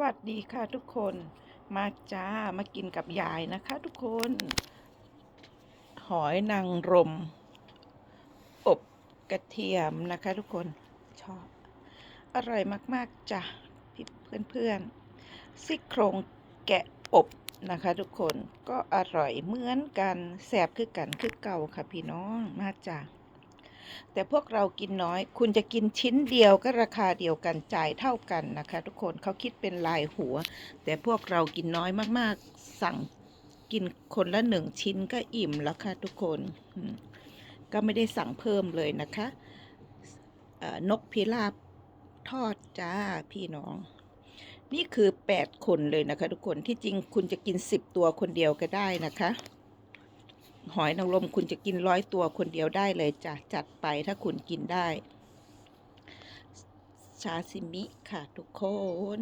วัสดีค่ะทุกคนมาจ้ามากินกับยายนะคะ ทุกคน หอยนางรม อบกระเทียมนะคะ ทุกคนชอบ อร่อยมาก ๆจ้ะพี่เพื่อนๆซี่โครงแกะอบนะคะ ทุกคนก็อร่อยเหมือนกันแสบคือกันคือเก่าค่ะพี่น้องมาจ้า แต่พวกเรากินน้อย คุณจะกินชิ้นเดียวก็ราคาเดียวกันจ่ายเท่ากันนะคะ ทุกคนเขาคิดเป็นลายหัว แต่พวกเรากินน้อยมากๆ สั่งกินคนละหนึ่งชิ้นก็อิ่มแล้วค่ะทุกคน ก็ไม่ได้สั่งเพิ่มเลยนะคะนกพิราบทอดจ้าพี่น้อง นี่คือแปดคนเลยนะคะ ทุกคนที่จริงคุณจะกินสิบตัวคนเดียวก็ได้นะคะ หอยนางรมคุณจะกินร้อยตัวคนเดียวได้เลยจ้ะจัดไปถ้าคุณกินได้ ชาซิมิค่ะทุกคน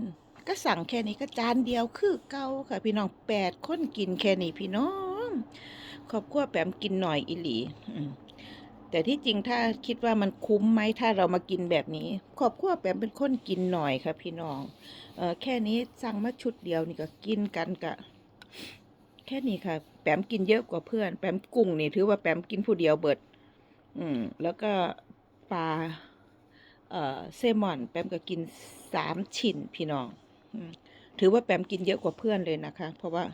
ก็สั่งแค่นี้ก็จานเดียวคือเก่าค่ะพี่น้องแปดคนกินแค่นี้พี่น้องครอบครัวแปมกินหน่อยอิหลีแต่ที่จริงถ้าคิดว่ามันคุ้มไหมถ้าเรามากินแบบนี้ครอบครัวแปมเป็นคนกินหน่อยค่ะพี่น้อง เออแค่นี้สั่งมาชุดเดียวนี่ก็กินกันกะ แค่นี้ค่ะ แปมกินเยอะกว่าเพื่อน แปมกุ้งนี่ถือว่าแปมกินผู้เดียวเบิด อืม แล้วก็ปลา เอ่อเซมอน แปมก็กินสามชิ้นพี่น้องถือว่าแปมกินเยอะกว่าเพื่อนเลยนะคะ เพราะว่า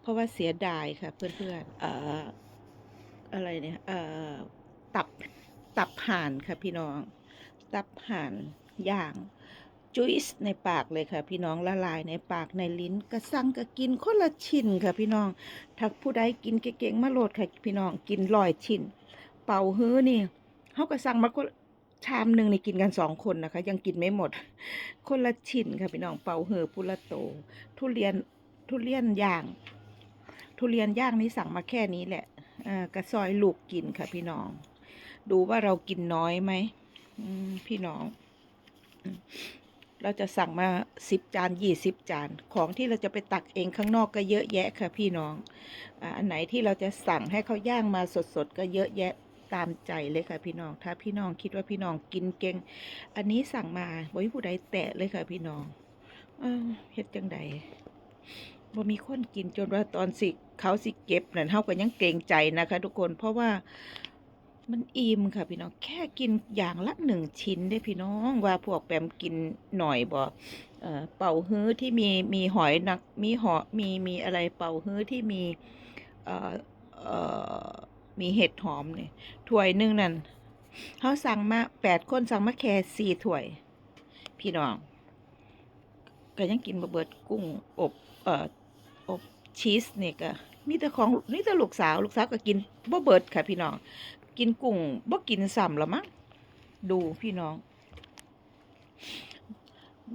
เพราะว่าเสียดายค่ะ เพื่อนๆเอ่ออะไรเนี่ย เอ่อ ตับ ตับห่านค่ะพี่น้อง ตับห่านย่าง จุยส์ในปากเลยค่ะ พี่น้องละลายในปากในลิ้นกระซังกระกินคนละชิ้นค่ะพี่น้องถ้าผู้ใดกินเก่งๆมาโหลดค่ะ พี่น้องกินลอยชิ้น เป่าฮื้อนี่เขากระซังมาคนชามหนึ่งนี่กินกันสองคนนะคะ ยังกินไม่หมด คนละชิ้นค่ะพี่น้องเป่าเฮอปุระโต ทุเรียนทุเรียนย่าง ทุเรียนย่างนี่สั่งมาแค่นี้แหละกระซอยลูกกินค่ะพี่น้อง ดูว่าเรากินน้อยไหมพี่น้อง เราจะสั่งมาสิบจานยี่สิบจาน ของที่เราจะไปตักเองข้างนอกก็เยอะแยะค่ะพี่น้องอันไหนที่เราจะสั่งให้เขาย่างมาสดๆก็เยอะแยะตามใจเลยค่ะพี่น้อง ถ้าพี่น้องคิดว่าพี่น้องกินเก่ง อันนี้สั่งมาบ่มีผู้ใดแตะเลยค่ะพี่น้องเออเฮ็ดจังใดบ่มีคนกินจนว่าตอนสิเขาสิเก็บนั่นเฮาก็ยังเกรงใจนะคะ ทุกคนเพราะว่า มันอิ่มค่ะพี่น้องแค่กินอย่างละหนึ่งชิ้นได้พี่น้องว่าพวกแปมกินหน่อยบ่เอ่อเป่าฮื้อที่มีมีหอยนักมีหอมีมีอะไรเป่าฮื้อที่มีเอ่อเอ่อมีเห็ดหอมเนี่ยถ้วยหนึงนั่นเขาสั่งมาแปดคนสั่งมาแค่สี่ถ้วย พี่น้องก็ยังกินบะเบิดกุ้งอบเอ่ออบชีสเนี่ยก็มีแต่ของนี่แต่ลูกสาว ลูกสาวก็กินบ่เบิดค่ะพี่น้อง กินกุ้งบ่กินซ้ำละมั้งดูพี่น้อง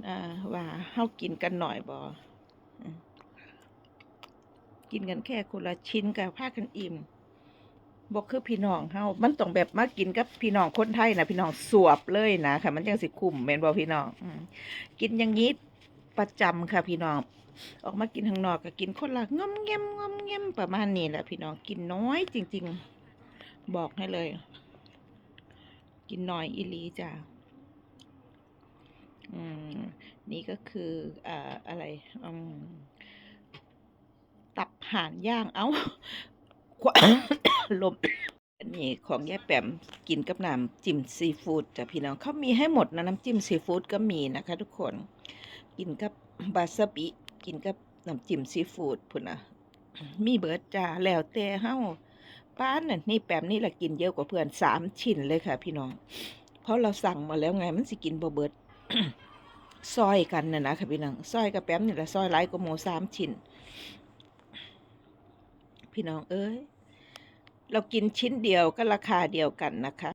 อว่าเฮากินกันหน่อยบ่อืมกินกันแค่คนละชิ้นกับผ้ากันอิ่มบ่คือพี่น้องเฮามันต้องแบบมากินกับพี่น้องคนไทยนะพี่น้องสวบเลยนะค่ะ มันจังสิคุ้มแมนบ่พี่น้องอกินอย่างนี้ประจำค่ะพี่น้อง ออกมากินข้างนอกก็กินคนละงอมแงมงอมแงมประมาณนี้แหละพี่น้องกินน้อยจริง ๆ บอกให้เลย กินหน่อยอีหลีจ้ะอืม นี่ก็คืออ่าอะไรอืมตับห่านย่างเอ้าลมนนี้ของแยายแปมกินกับน้ำจิ้มซีฟู้ดจ้ะพี่น้องเขามีให้หมดนะน้ำจิ้มซีฟู้ดก็มีนะคะ ทุกคน กินกับบาซาบิกินกับน้ำจิ้มซีฟู้ดพุ่นนะมีเบิดจ้าแล้วแต่เฮา ป้านน่ะนี่แปมนี่แหละกินเยอะกว่าเพื่อนสามชิ้นเลยค่ะ พี่น้อง เพราะเราสั่งมาแล้วไงมันสิกินบ่เบิดซอยกันน่ะนะค่ะพี่น้องซอยกับแปมนี่แหละซอยหลายกว่าหมูสามชิ้น พี่น้องเอ้ย เรากินชิ้นเดียวก็ราคาเดียวกันนะคะ